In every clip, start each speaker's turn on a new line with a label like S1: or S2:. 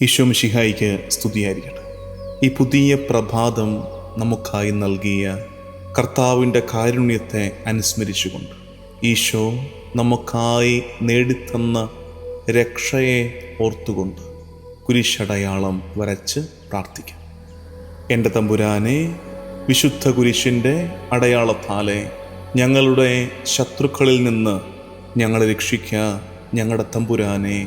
S1: ഈശോ മിഷിഹായിക്ക് സ്തുതിയായിരിക്കട്ടെ. ഈ പുതിയ പ്രഭാതം നമുക്കായി നൽകിയ കർത്താവിന്റെ കാരുണ്യത്തെ അനുസ്മരിച്ചുകൊണ്ട് ഈശോ നമുക്കായി നേടിത്തന്ന രക്ഷയെ ഓർത്തുകൊണ്ട് കുരിശടയാളം വരച്ച് പ്രാർത്ഥിക്കാം. എന്റെ തമ്പുരാനെ വിശുദ്ധ കുരിശിന്റെ അടയാളത്താലെ ഞങ്ങളുടെ ശത്രുക്കളിൽ നിന്ന് ഞങ്ങളെ രക്ഷിക്കുക ഞങ്ങളുടെ തമ്പുരാനെ.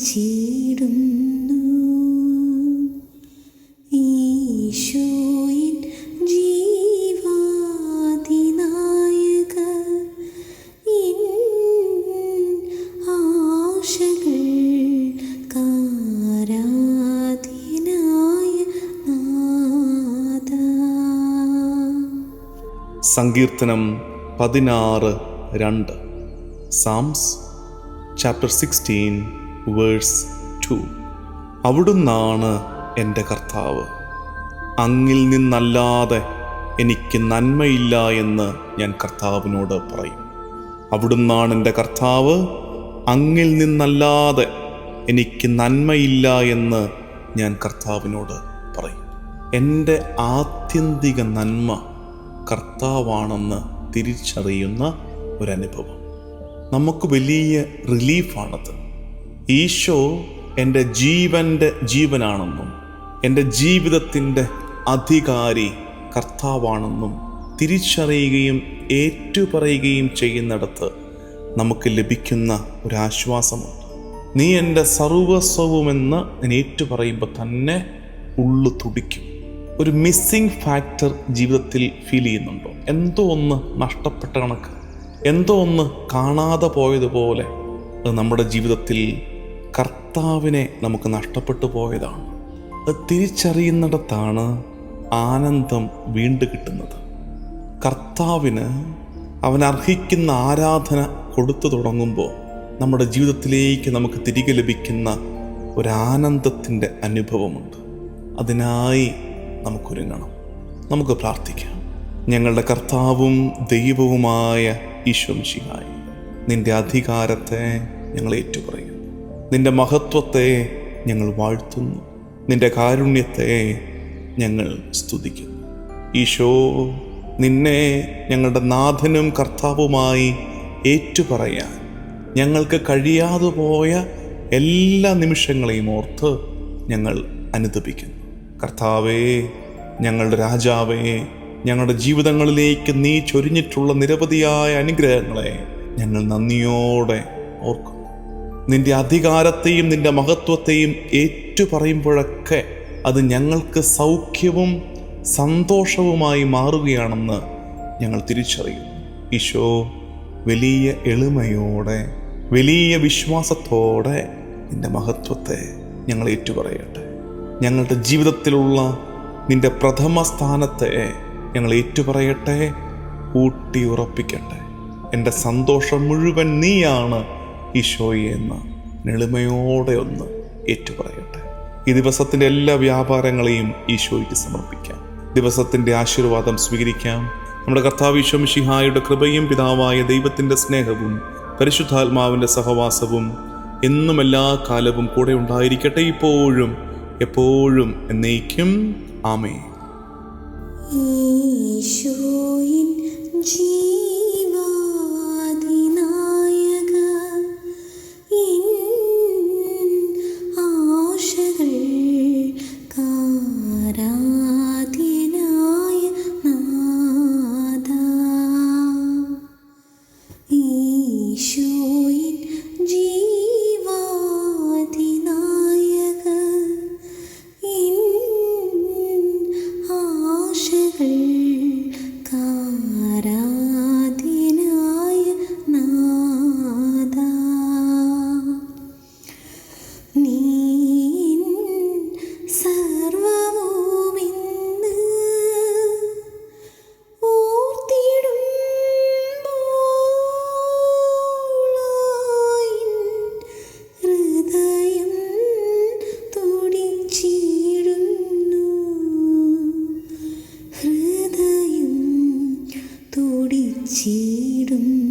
S2: ആശകൾ
S1: സങ്കീർത്തനം പതിനാറ് രണ്ട്. Psalms chapter sixteen verse two. അവിടുന്നാണ് എന്റെ കർത്താവ്. അങ്ങിൽ നിന്നല്ലാതെ എനിക്ക് നന്മയില്ല എന്ന് ഞാൻ കർത്താവിനോട് പറയും. അവിടുന്നാണ് എന്റെ കർത്താവ്. അങ്ങിൽ നിന്നല്ലാതെ എനിക്ക് നന്മയില്ല എന്ന് ഞാൻ കർത്താവിനോട് പറയും. എന്റെ ആത്യന്തിക നന്മ കർത്താവാണെന്ന് തിരിച്ചറിയുന്ന ഒരനുഭവം. നമുക്ക് വലിയ റിലീഫാണത്. ഈശോ എന്റെ ജീവന്റെ ജീവനാണെന്നും എന്റെ ജീവിതത്തിന്റെ അധികാരി കർത്താവാണെന്നും തിരിച്ചറിയുകയും ഏറ്റുപറയുകയും ചെയ്യുന്നിടത്ത് നമുക്ക് ലഭിക്കുന്ന ഒരാശ്വാസമുണ്ട്. നീ എന്റെ സർവസ്വവുമെന്ന് ഞാൻ ഏറ്റുപറയുമ്പോൾ തന്നെ ഉള്ളു തുടിക്കും. ഒരു മിസ്സിംഗ് ഫാക്ടർ ജീവിതത്തിൽ ഫീൽ ചെയ്യുന്നുണ്ടോ? എന്തോ ഒന്ന് നഷ്ടപ്പെട്ട കണക്ക് എന്തോ ഒന്ന് കാണാതെ പോയതുപോലെ നമ്മുടെ ജീവിതത്തിൽ കർത്താവിനെ നമുക്ക് നഷ്ടപ്പെട്ടു പോയതാണ്. അത് തിരിച്ചറിയുന്നിടത്താണ് ആനന്ദം വീണ്ടു കിട്ടുന്നത്. കർത്താവിന് അവൻ അർഹിക്കുന്ന ആരാധന കൊടുത്തു തുടങ്ങുമ്പോൾ നമ്മുടെ ജീവിതത്തിലേക്ക് നമുക്ക് തിരികെ ലഭിക്കുന്ന ഒരാനന്ദത്തിന്റെ അനുഭവമുണ്ട്. അതിനായി നമുക്കൊരുങ്ങണം. നമുക്ക് പ്രാർത്ഥിക്കാം. ഞങ്ങളുടെ കർത്താവും ദൈവവുമായ ഈശ്വംശിഹായി നിന്റെ അധികാരത്തെ ഞങ്ങൾ ഏറ്റുപറയുന്നു. നിന്റെ മഹത്വത്തെ ഞങ്ങൾ വാഴ്ത്തുന്നു. നിന്റെ കാരുണ്യത്തെ ഞങ്ങൾ സ്തുതിക്കുന്നു. ഈശോ നിന്നെ ഞങ്ങളുടെ നാഥനും കർത്താവുമായി ഏറ്റുപറയാൻ ഞങ്ങൾക്ക് കഴിയാതെ പോയ എല്ലാ നിമിഷങ്ങളെയും ഓർത്ത് ഞങ്ങൾ അനുദപിക്കുന്നു. കർത്താവേ ഞങ്ങളുടെ രാജാവേ ഞങ്ങളുടെ ജീവിതങ്ങളിലേക്ക് നീ ചൊരിഞ്ഞിട്ടുള്ള നിരവധിയായ അനുഗ്രഹങ്ങളെ ഞങ്ങൾ നന്ദിയോടെ ഓർക്കുന്നു. നിന്റെ അധികാരത്തെയും നിന്റെ മഹത്വത്തെയും ഏറ്റുപറയുമ്പോഴൊക്കെ അത് ഞങ്ങൾക്ക് സൗഖ്യവും സന്തോഷവുമായി മാറുകയാണെന്ന് ഞങ്ങൾ തിരിച്ചറിയും ഈശോ വലിയ എളിമയോടെ വലിയ വിശ്വാസത്തോടെ നിന്റെ മഹത്വത്തെ ഞങ്ങൾ ഏറ്റുപറയട്ടെ. ഞങ്ങളുടെ ജീവിതത്തിലുള്ള നിന്റെ പ്രഥമ സ്ഥാനത്തെ ഞങ്ങൾ ഏറ്റുപറയട്ടെ ഊട്ടി ഉറപ്പിക്കട്ടെ എന്റെ സന്തോഷം മുഴുവൻ നീയാണ് ഈശോയെ എന്ന് നെളിമയോടെ ഒന്ന് ഏറ്റുപറയട്ടെ. ഈ ദിവസത്തിന്റെ എല്ലാ വ്യാപാരങ്ങളെയും ഈശോയ്ക്ക് സമർപ്പിക്കാം. ദിവസത്തിന്റെ ആശീർവാദം സ്വീകരിക്കാം. നമ്മുടെ കർത്താവ് ഈശോ മിഷിഹായുടെ കൃപയും പിതാവായ ദൈവത്തിന്റെ സ്നേഹവും പരിശുദ്ധാത്മാവിന്റെ സഹവാസവും എന്നും എല്ലാ കാലവും കൂടെ ഉണ്ടായിരിക്കട്ടെ ഇപ്പോഴും എപ്പോഴും എന്നേക്കും. ആമേ
S2: ഈശോയിന്റെ ഈശോയിൻ തുടിച്ചിടുന്നു